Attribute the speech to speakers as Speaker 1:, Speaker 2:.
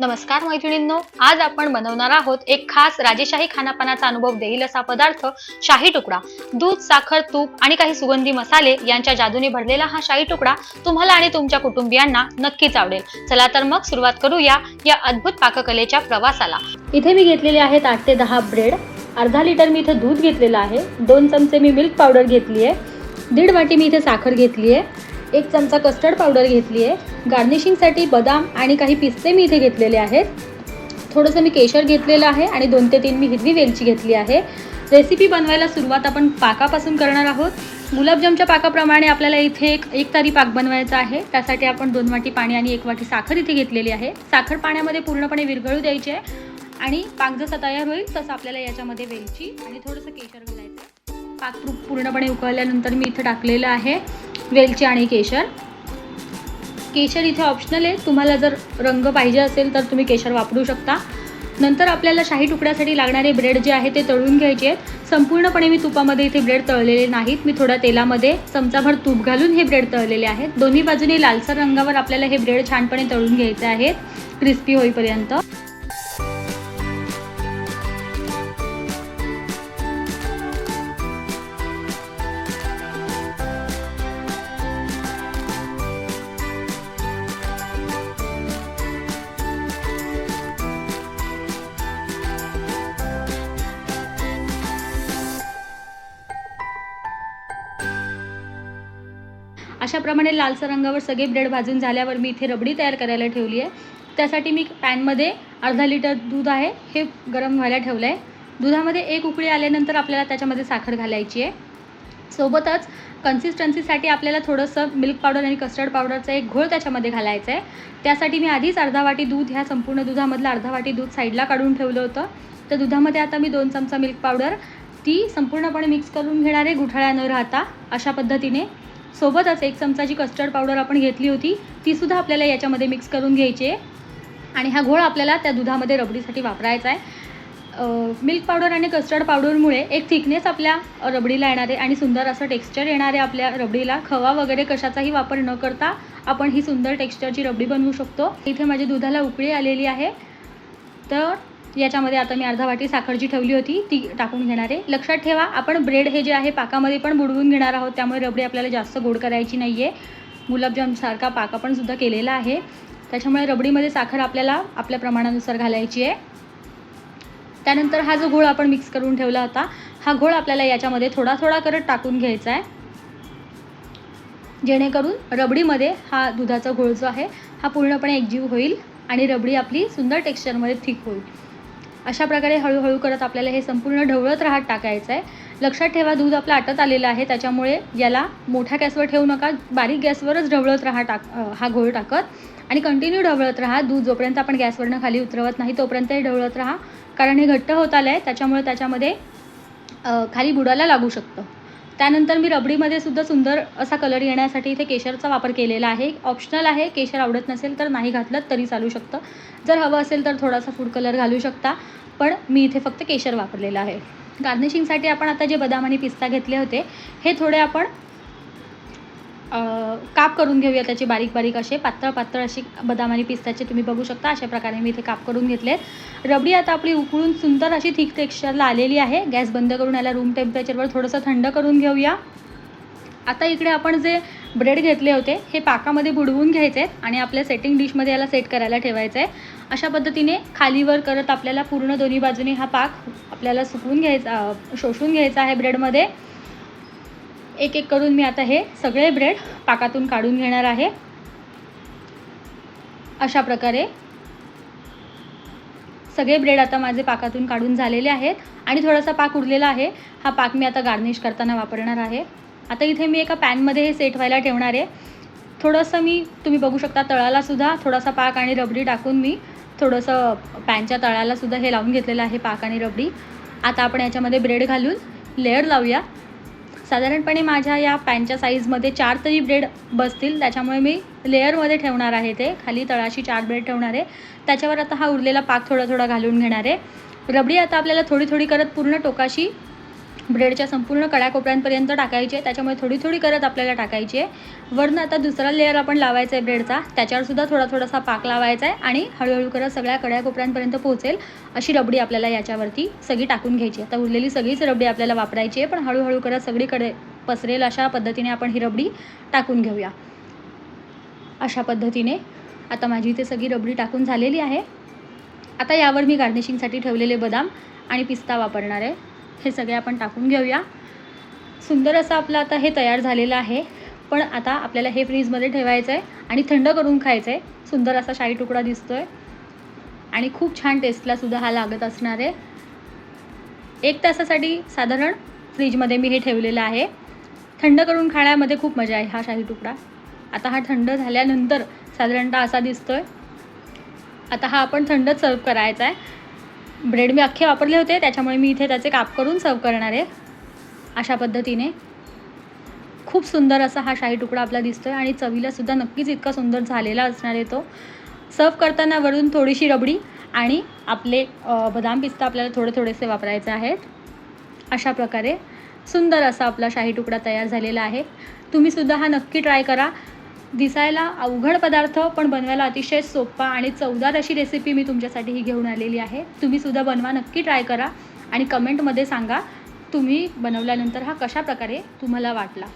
Speaker 1: नमस्कार मैत्रिणींनो आज आपण बनवणार आहोत एक खास राजेशाही खानापानाचा अनुभव देईल असा पदार्थ शाही तुकडा. दूध साखर तूप आणि काही सुगंधी मसाले यांच्या जादूने भरलेला हा शाही तुकडा तुम्हाला आणि तुमच्या कुटुंबियांना नक्कीच आवडेल. चला तर मग सुरुवात करूया या अद्भुत पाककलेच्या प्रवासाला. इथे मी घेतलेले आहेत आठ ते दहा ब्रेड. अर्धा लिटर मी इथे दूध घेतलेलं आहे. दोन चमचे मी मिल्क पावडर घेतली आहे दीड वाटी मी इथे साखर घेतली आहे एक चमचा कस्टर्ड पावडर घेतली आहे गार्निशिंगसाठी बदाम आणि काही पिस्ते मी इथे घेतलेले आहेत. थोडंसं मी केशर घेतलेलं आहे आणि दोन ते तीन मी हिरवी वेलची घेतली आहे. रेसिपी बनवायला सुरुवात आपण पाकापासून करणार आहोत. गुलाबजामच्या पाकाप्रमाणे आपल्याला इथे एक एक तारी पाक बनवायचा आहे. त्यासाठी आपण दोन वाटी पाणी आणि एक वाटी साखर इथे घेतलेली आहे. साखर पाण्यामध्ये पूर्णपणे विरघळू द्यायची आहे. आणि पाक जसा तयार होईल तसं आपल्याला याच्यामध्ये वेलची आणि थोडंसं केशर घालायचं पाक पूर्णपणे उकळल्यानंतर मी इथं टाकलेलं आहे. वेलची आणि केशर. केशर इथे ऑप्शनल आहे. तुम्हाला जर रंग पाहिजे असेल तर तुम्ही केशर वापरू शकता. नंतर आपल्याला शाही तुकड्यासाठी लागणारे ब्रेड जे आहे ते तळून घ्यायचे आहेत. संपूर्णपणे मी तुपामध्ये इथे ब्रेड तळलेले नाहीत. मी थोड्या तेलामध्ये चमचाभर तूप घालून हे ब्रेड तळलेले आहेत. दोन्ही बाजूने लालसर रंगावर आपल्याला हे ब्रेड छानपणे तळून घ्यायचे आहेत. क्रिस्पी होईपर्यंत. अशाप्रमाणे लालसर रंगावर सगळे ब्रेड भाजून झाल्यावर मी इथे रबडी तयार करायला ठेवली आहे. त्यासाठी मी पॅनमध्ये अर्धा लिटर दूध आहे हे गरम व्हायला ठेवलं आहे. दुधामध्ये एक उकळी आल्यानंतर आपल्याला त्याच्यामध्ये साखर घालायची आहे. सोबतच कन्सिस्टन्सीसाठी आपल्याला थोडंसं मिल्क पावडर आणि कस्टर्ड पावडरचा एक घोळ त्याच्यामध्ये घालायचा आहे. त्यासाठी मी आधीच अर्धा वाटी दूध ह्या संपूर्ण दुधामधलं अर्धा वाटी दूध साईडला काढून ठेवलं होतं. तर दुधामध्ये आता मी दोन चमचा मिल्क पावडर ती संपूर्णपणे मिक्स करून घेणार आहे गुठळ्या न राहता अशा पद्धतीने. सोबतच एक चमचाची कस्टर्ड पावडर आपण घेतली होती तीसुद्धा आपल्याला याच्यामध्ये मिक्स करून घ्यायची आहे. आणि हा घोळ आपल्याला त्या दुधामध्ये रबडीसाठी वापरायचा आहे. मिल्क पावडर आणि कस्टर्ड पावडरमुळे एक थिकनेस आपल्या रबडीला येणार आहे आणि सुंदर असं टेक्स्चर येणार आहे आपल्या रबडीला. खवा वगैरे कशाचाही वापर न करता आपण ही सुंदर टेक्स्चरची रबडी बनवू शकतो. इथे माझ्या दुधाला उकळी आलेली आहे. तर याच्यामध्ये आता मी अर्धा वाटी साखर जी ठेवली होती ती टाकून घेणार. आहे लक्षात ठेवा आपण ब्रेड हे जे आहे पाकामध्ये पण बुडवून घेणार आहोत त्यामुळे रबडी आपल्याला जास्त गोड करायची नाही आहे गुलाबजामसारखा पाक आपण सुद्धा केलेला आहे. त्याच्यामुळे रबडीमध्ये साखर आपल्याला आपल्या प्रमाणानुसार घालायची आहे. त्यानंतर हा जो घोळ आपण मिक्स करून ठेवला होता हा घोळ आपल्याला याच्यामध्ये थोडा थोडा करत टाकून घ्यायचा आहे. जेणेकरून रबडीमध्ये हा दुधाचा घोळ जो आहे हा पूर्णपणे एकजीव होईल आणि रबडी आपली सुंदर टेक्स्चरमध्ये थिक होईल. अशा प्रकारे हळूहळू करत आपल्याला हे संपूर्ण ढवळत राहत टाकायचं आहे लक्षात ठेवा दूध आपलं आटत आलेलं आहे त्याच्यामुळे याला मोठ्या गॅसवर ठेवू नका बारीक गॅसवरच ढवळत राहा टाक हा घोळ टाकत. आणि कंटिन्यू ढवळत राहा दूध जोपर्यंत आपण गॅसवरनं खाली उतरवत नाही तोपर्यंत हे ढवळत राहा. कारण हे घट्ट होत आलं आहे त्याच्यामुळे त्याच्यामध्ये खाली बुडाला लागू शकतं. त्यानंतर मी रबडीमध्ये सुद्धा सुंदर असा कलर येण्यासाठी इथे केशरचा वापर केलेला आहे. ऑप्शनल आहे केशर आवडत नसेल तर नाही घातलं तरी चालू शकतं. जर हवं असेल तर थोडासा फूड कलर घालू शकता पण मी इथे फक्त केशर वापरलेलं आहे. गार्निशिंगसाठी आपण आता जे बदाम आणि पिस्ता घेतले होते हे थोडे आपण काप करून घेऊया त्याचे बारीक बारीक असे पातळ पातळ अशी बदाम आणि पिस्ताचे तुम्ही बघू शकता अशा प्रकारे मी इथे काप करून घेतले रबडी आता आपली उकळून सुंदर अशी थिक टेक्स्चरला आलेली आहे. गॅस बंद करून याला रूम टेम्परेचरवर थोडंसं थंड करून घेऊया. आता इकडे आपण जे ब्रेड घेतले होते हे पाकामध्ये बुडवून घ्यायचे आहेत आणि आपल्या सेटिंग डिशमध्ये याला सेट करायला ठेवायचं आहे अशा पद्धतीने खालीवर करत आपल्याला पूर्ण दोन्ही बाजूने हा पाक आपल्याला सुकवून घ्यायचा शोषून घ्यायचा आहे ब्रेडमध्ये एक एक करून मी आता हे सगळे ब्रेड पाकातून काढून घेणार आहे. अशा प्रकारे सगळे ब्रेड आता माझे पाकातून काढून झालेले आहेत आणि थोडासा पाक उरलेला आहे. हा पाक मी आता गार्निश करताना वापरणार आहे. आता इथे मी एका पॅनमध्ये हे सेट व्हायला ठेवणार आहे. थोडंसं मी तुम्ही बघू शकता तळालासुद्धा थोडासा पाक आणि रबडी टाकून मी थोडंसं पॅनच्या तळालासुद्धा हे लावून घेतलेलं आहे पाक आणि रबडी. आता आपण याच्यामध्ये ब्रेड घालून लेअर लावूया. साधारणपणे माझ्या या पॅनच्या साईजमध्ये चार तरी ब्रेड बसतील. त्याच्यामुळे मी लेअरमध्ये ठेवणार आहे ते. खाली तळाशी चार ब्रेड ठेवणार आहे. त्याच्यावर आता हा उरलेला पाक थोडा थोडा घालून घेणार आहे. रबडी आता आपल्याला थोडी थोडी करत पूर्ण टोकाशी ब्रेडच्या संपूर्ण कड्याकोपऱ्यांपर्यंत टाकायची आहे. त्याच्यामुळे थोडी थोडी करत आपल्याला टाकायची आहे. वरनं आता दुसरा लेअर आपण लावायचा आहे ब्रेडचा. त्याच्यावरसुद्धा थोडा थोडासा पाक लावायचा आहे आणि हळूहळू करत सगळ्या कड्याकोपऱ्यांपर्यंत पोहोचेल अशी रबडी आपल्याला याच्यावरती सगळी टाकून घ्यायची आहे. आता उरलेली सगळीच रबडी आपल्याला वापरायची आहे. पण हळूहळू करत सगळीकडे पसरेल अशा पद्धतीने आपण ही रबडी टाकून घेऊया. अशा पद्धतीने आता माझी इथे सगळी रबडी टाकून झालेली आहे. आता यावर मी गार्निशिंगसाठी ठेवलेले बदाम आणि पिस्ता वापरणार आहे. हे सगळे आपण टाकून घेऊया. सुंदर असं आपलं आता हे तयार झालेलं आहे. पण आता आपल्याला हे फ्रीजमध्ये ठेवायचं आहे आणि थंड करून खायचं आहे सुंदर असा शाही तुकडा दिसतो आहे आणि खूप छान टेस्टलासुद्धा हा लागत असणार आहे. एक तासासाठी साधारण फ्रीजमध्ये मी हे ठेवलेलं आहे. थंड करून खाण्यामध्ये खूप मजा आहे हा शाही तुकडा. आता हा थंड झाल्यानंतर साधारणतः असा दिसतो आहे आता हा आपण थंडच सर्व करायचा आहे ब्रेड मी अख्खे वापरले होते त्याच्यामुळे मी इथे त्याचे काप करून सर्व करणार आहे. अशा पद्धतीने. खूप सुंदर असा हा शाही तुकडा आपला दिसतो आहे आणि चवीलासुद्धा नक्कीच इतका सुंदर झालेला असणार आहे तो. सर्व करताना वरून थोडीशी रबडी आणि आपले बदाम पिस्ता आपल्याला थोडे थोडेसे वापरायचे आहेत. अशा प्रकारे सुंदर असा आपला शाही तुकडा तयार झालेला आहे. तुम्हीसुद्धा हा नक्की ट्राय करा. दिसायला अवघड पदार्थ पण बनवायला अतिशय सोपा आणि चवदार अशी रेसिपी मी तुमच्यासाठी ही घेऊन आलेली आहे. तुम्हीसुद्धा बनवा नक्की ट्राय करा आणि कमेंटमध्ये सांगा तुम्ही बनवल्यानंतर हा कशा प्रकारे तुम्हाला वाटला.